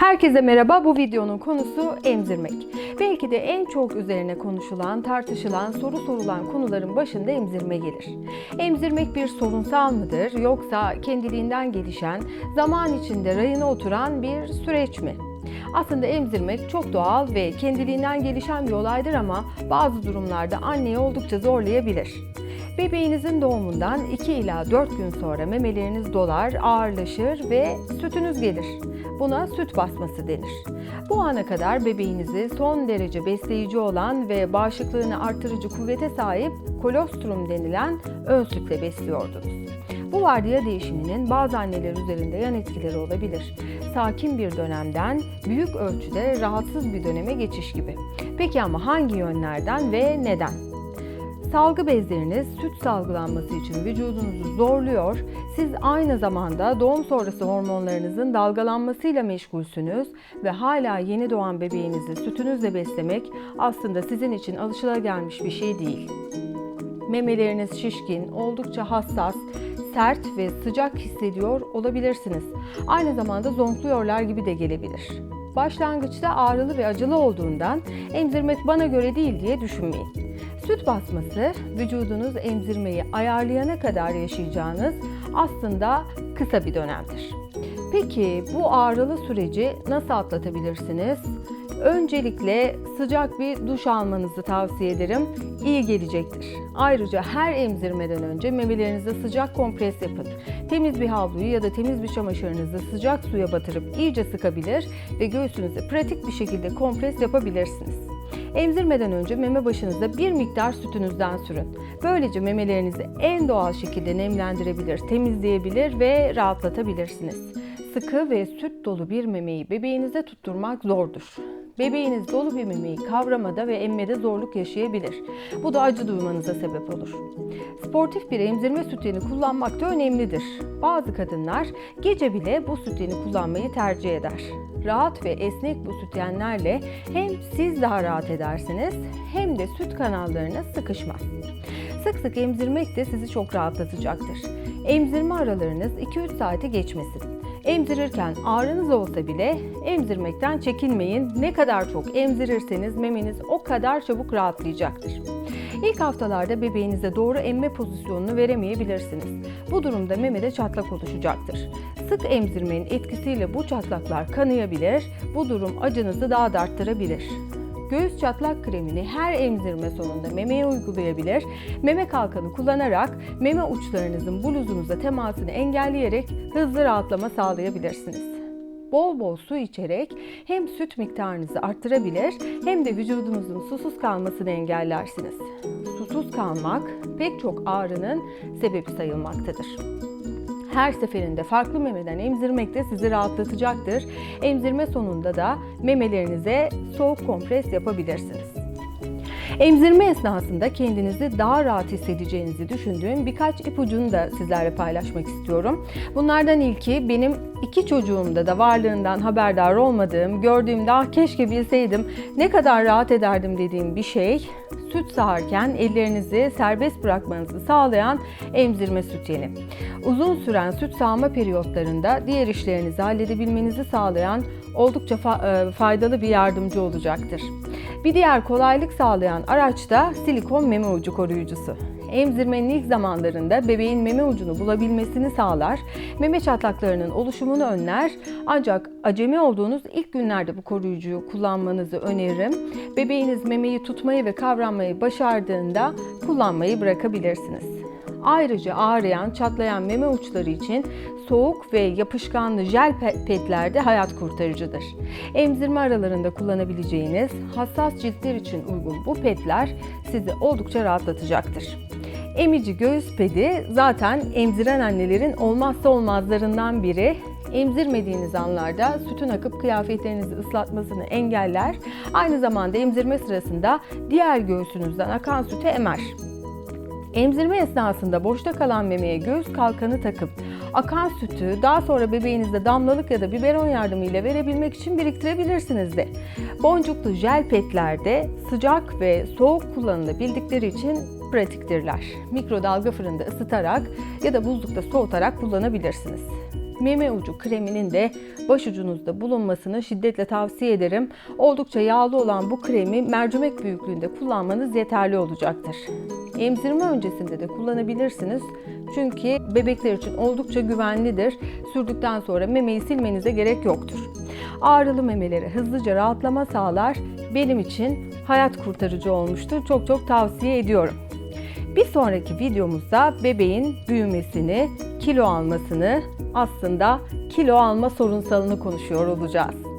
Herkese merhaba. Bu videonun konusu emzirmek. Belki de en çok üzerine konuşulan, tartışılan, soru sorulan konuların başında emzirme gelir. Emzirmek bir sorunsal mıdır yoksa kendiliğinden gelişen, zaman içinde rayına oturan bir süreç mi? Aslında emzirmek çok doğal ve kendiliğinden gelişen bir olaydır ama bazı durumlarda anneyi oldukça zorlayabilir. Bebeğinizin doğumundan 2 ila 4 gün sonra memeleriniz dolar, ağırlaşır ve sütünüz gelir. Buna süt basması denir. Bu ana kadar bebeğinizi son derece besleyici olan ve bağışıklığını artırıcı kuvvete sahip kolostrum denilen ön sütle besliyordunuz. Bu vardiya değişiminin bazı anneler üzerinde yan etkileri olabilir. Sakin bir dönemden büyük ölçüde rahatsız bir döneme geçiş gibi. Peki ama hangi yönlerden ve neden? Salgı bezleriniz süt salgılanması için vücudunuzu zorluyor. Siz aynı zamanda doğum sonrası hormonlarınızın dalgalanmasıyla meşgulsünüz ve hala yeni doğan bebeğinizi sütünüzle beslemek aslında sizin için alışılagelmiş bir şey değil. Memeleriniz şişkin, oldukça hassas, sert ve sıcak hissediyor olabilirsiniz. Aynı zamanda zonkluyorlar gibi de gelebilir. Başlangıçta ağrılı ve acılı olduğundan emzirmek bana göre değil diye düşünmeyin. Süt basması vücudunuz emzirmeyi ayarlayana kadar yaşayacağınız aslında kısa bir dönemdir. Peki bu ağrılı süreci nasıl atlatabilirsiniz? Öncelikle sıcak bir duş almanızı tavsiye ederim. İyi gelecektir. Ayrıca her emzirmeden önce memelerinize sıcak kompres yapın. Temiz bir havluyu ya da temiz bir çamaşırınızı sıcak suya batırıp iyice sıkabilir ve göğsünüze pratik bir şekilde kompres yapabilirsiniz. Emzirmeden önce meme başınıza bir miktar sütünüzden sürün. Böylece memelerinizi en doğal şekilde nemlendirebilir, temizleyebilir ve rahatlatabilirsiniz. Sıkı ve süt dolu bir memeyi bebeğinize tutturmak zordur. Bebeğiniz dolu bir memeyi kavramada ve emmede zorluk yaşayabilir. Bu da acı duymanıza sebep olur. Sportif bir emzirme sütyeni kullanmak da önemlidir. Bazı kadınlar gece bile bu sütyeni kullanmayı tercih eder. Rahat ve esnek bu sütyenlerle hem siz daha rahat edersiniz hem de süt kanallarına sıkışmaz. Sık sık emzirmek de sizi çok rahatlatacaktır. Emzirme aralarınız 2-3 saati geçmesin. Emzirirken ağrınız olsa bile emzirmekten çekinmeyin. Ne kadar çok emzirirseniz memeniz o kadar çabuk rahatlayacaktır. İlk haftalarda bebeğinize doğru emme pozisyonunu veremeyebilirsiniz. Bu durumda memede çatlak oluşacaktır. Sık emzirmenin etkisiyle bu çatlaklar kanayabilir, bu durum acınızı daha da arttırabilir. Göğüs çatlak kremini her emzirme sonunda memeye uygulayabilir. Meme kalkanı kullanarak meme uçlarınızın bluzunuza temasını engelleyerek hızlı rahatlama sağlayabilirsiniz. Bol bol su içerek hem süt miktarınızı arttırabilir hem de vücudunuzun susuz kalmasını engellersiniz. Susuz kalmak pek çok ağrının sebebi sayılmaktadır. Her seferinde farklı memeden emzirmek de sizi rahatlatacaktır. Emzirme sonunda da memelerinize soğuk kompres yapabilirsiniz. Emzirme esnasında kendinizi daha rahat hissedeceğinizi düşündüğüm birkaç ipucunu da sizlerle paylaşmak istiyorum. Bunlardan ilki benim iki çocuğumda da varlığından haberdar olmadığım, gördüğümde ah keşke bilseydim ne kadar rahat ederdim dediğim bir şey süt sağarken ellerinizi serbest bırakmanızı sağlayan emzirme sütyeni. Uzun süren süt sağma periyotlarında diğer işlerinizi halledebilmenizi sağlayan oldukça fa- faydalı bir yardımcı olacaktır. Bir diğer kolaylık sağlayan araç da silikon meme ucu koruyucusu. Emzirmenin ilk zamanlarında bebeğin meme ucunu bulabilmesini sağlar, meme çatlaklarının oluşumunu önler. Ancak acemi olduğunuz ilk günlerde bu koruyucuyu kullanmanızı öneririm. Bebeğiniz memeyi tutmayı ve kavramayı başardığında kullanmayı bırakabilirsiniz. Ayrıca ağrıyan, çatlayan meme uçları için soğuk ve yapışkanlı jel petler de hayat kurtarıcıdır. Emzirme aralarında kullanabileceğiniz hassas ciltler için uygun bu petler sizi oldukça rahatlatacaktır. Emici göğüs pedi zaten emziren annelerin olmazsa olmazlarından biri. Emzirmediğiniz anlarda sütün akıp kıyafetlerinizi ıslatmasını engeller. Aynı zamanda emzirme sırasında diğer göğsünüzden akan sütü emer. Emzirme esnasında boşta kalan memeye göğüs kalkanı takıp akan sütü daha sonra bebeğinizde damlalık ya da biberon yardımıyla verebilmek için biriktirebilirsiniz de. Boncuklu jel petlerde sıcak ve soğuk kullanılabildikleri için pratiktirler. Mikrodalga fırında ısıtarak ya da buzlukta soğutarak kullanabilirsiniz. Meme ucu kreminin de başucunuzda bulunmasını şiddetle tavsiye ederim. Oldukça yağlı olan bu kremi mercimek büyüklüğünde kullanmanız yeterli olacaktır. Emzirme öncesinde de kullanabilirsiniz. Çünkü bebekler için oldukça güvenlidir. Sürdükten sonra memeyi silmenize gerek yoktur. Ağrılı memelere hızlıca rahatlama sağlar. Benim için hayat kurtarıcı olmuştu. Çok çok tavsiye ediyorum. Bir sonraki videomuzda bebeğin büyümesini, kilo almasını, aslında kilo alma sorunsalını konuşuyor olacağız.